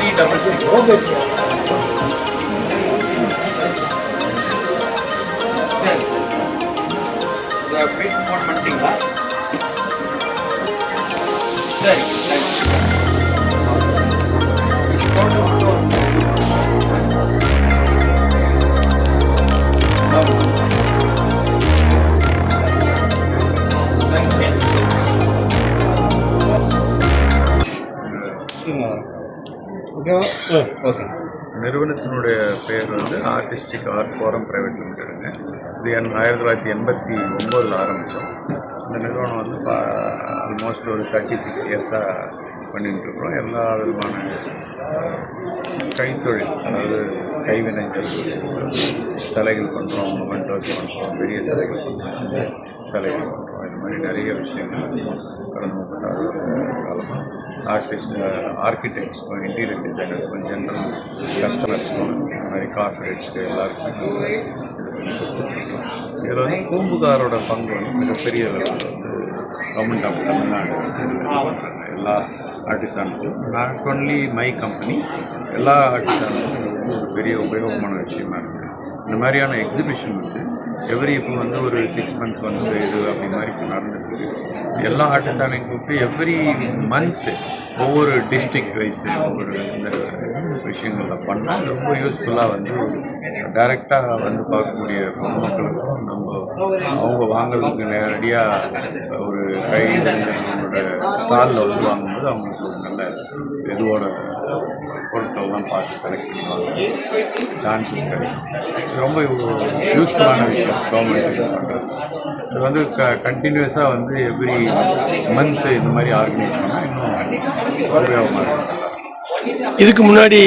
Three double six சரி bit phone பண்ணிட்டீங்களா சரி ஓகேவா? ஓகே. நிறுவனத்தினுடைய பெயர் வந்து ஆர்டிஸ்டிக் ஆர்ட் ஃபோரம் பிரைவேட் லிமிடெடுங்க இது என் ஆயிரத்தி தொள்ளாயிரத்தி எண்பத்தி ஒம்போதில் ஆரம்பித்தோம் இந்த நிறுவனம் வந்து ஆல்மோஸ்ட் ஒரு தேர்ட்டி சிக்ஸ் இயர்ஸாக பண்ணிட்டுருக்குறோம். எல்லா விதமான கைத்தொழில் அதாவது கைவினைகள் சிலைகள் பண்ணுறோம் மொமெண்டோஸ் பண்ணுறோம் பெரிய சிலைகள் பண்ணுறோம் சிலைகள் பண்ணுறோம் இது மாதிரி நிறைய விஷயங்கள் கடந்த முப்பத்தாறு ஆர்டிஸ்ட் ஆர்கிடெக்ட்ஸ்க்கும் இன்டீரியர் டிசைனர்ஸ்க்கும் ஜென்ரல் கஸ்டமர்ஸ்க்கும் இந்த மாதிரி கார்பரேட்ஸ்க்கு எல்லாருக்கும் இதில் வந்து பூம்புகாரோட பங்கு வந்து மிகப்பெரிய அளவில் கவர்மெண்ட் ஆஃப் தமிழ்நாடு எல்லா ஆர்டிஸ்டானுக்கும் நாட் ஒன்லி மை கம்பெனி எல்லா ஆர்டிஸ்டானுக்கும் ஒரு பெரிய உபயோகமான விஷயமா இருக்குது இந்த மாதிரியான எக்ஸிபிஷன் வந்து எவ்ரி இப்போ வந்து ஒரு சிக்ஸ் மந்த்ஸ் ஒன்ஸ் இது அப்படி மாதிரி இப்போ நடந்துட்டு எல்லா ஆர்டிஸ்டானையும் கூப்பிட்டு எவ்ரி மந்த் ஒவ்வொரு டிஸ்ட்ரிக்ட் வைஸ் ஒவ்வொரு இந்த விஷயங்களில் பண்ணால் ரொம்ப யூஸ்ஃபுல்லாக வந்து டைரெக்டாக வந்து பார்க்கக்கூடிய பொதுமக்களுக்கும் நம்ம அவங்க வாங்குறதுக்கு நேரடியாக ஒரு கை நம்மளோட ஸ்டாலில் வந்து வாங்கும்போது அவங்களுக்கு ஒரு நல்ல இதுவோட பொருட்கள்லாம் பார்த்து செலக்ட் பண்ணி வாங்க சான்சஸ் கிடைக்கும். ரொம்ப யூஸ்ஃபுல்லான விஷயம் கவர்மெண்ட் பண்ணுறது இது வந்து க கண்டினியூஸாக வந்து எவ்ரி மந்த்து இந்த மாதிரி ஆர்கனைஸ் பண்ணால் இன்னும் உபயோகமாக இருக்கும். இதுக்கு முன்னாடி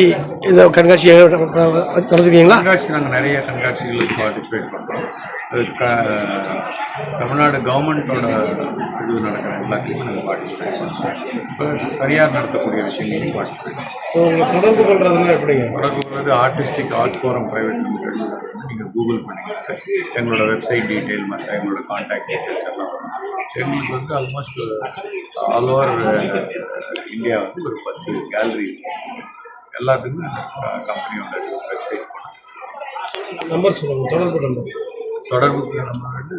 இந்த கண்காட்சி நடத்துவீங்களா கண்காட்சி நாங்கள் நிறைய கண்காட்சிகளுக்கு பார்ட்டிசிபேட் பண்ணுறோம் அது க தமிழ்நாடு கவர்மெண்ட்டோட இது நடக்கிற எல்லாத்துலேயும் நாங்கள் பார்ட்டிசிபேட் பண்ணுறோம் இப்போ தனியார் நடத்தக்கூடிய விஷயங்களையும் பார்ட்டிசிபேட் பண்ணுறோம் தொடர்பு கொள்றதுன்னா எப்படிங்க தொடர்பு கொள்வது artistic art forum private limited நீங்கள் கூகுள் பண்ணிக்கிட்டு எங்களோட வெப்சைட் டீட்டெயில் மற்ற எங்களோட காண்டாக்ட் டீட்டெயில்ஸ் எல்லாம் வரும். எங்களுக்கு வந்து ஆல்மோஸ்ட் ஆல் ஓவர் இந்தியா வந்து ஒரு பத்து கேலரி எல்லாத்துக்கும் கம்பெனியோட வெப்சைட் நம்பர் சொல்லுங்கள் தொடர்பு நம்பர் தொடர்புக்கு நம்ம வந்து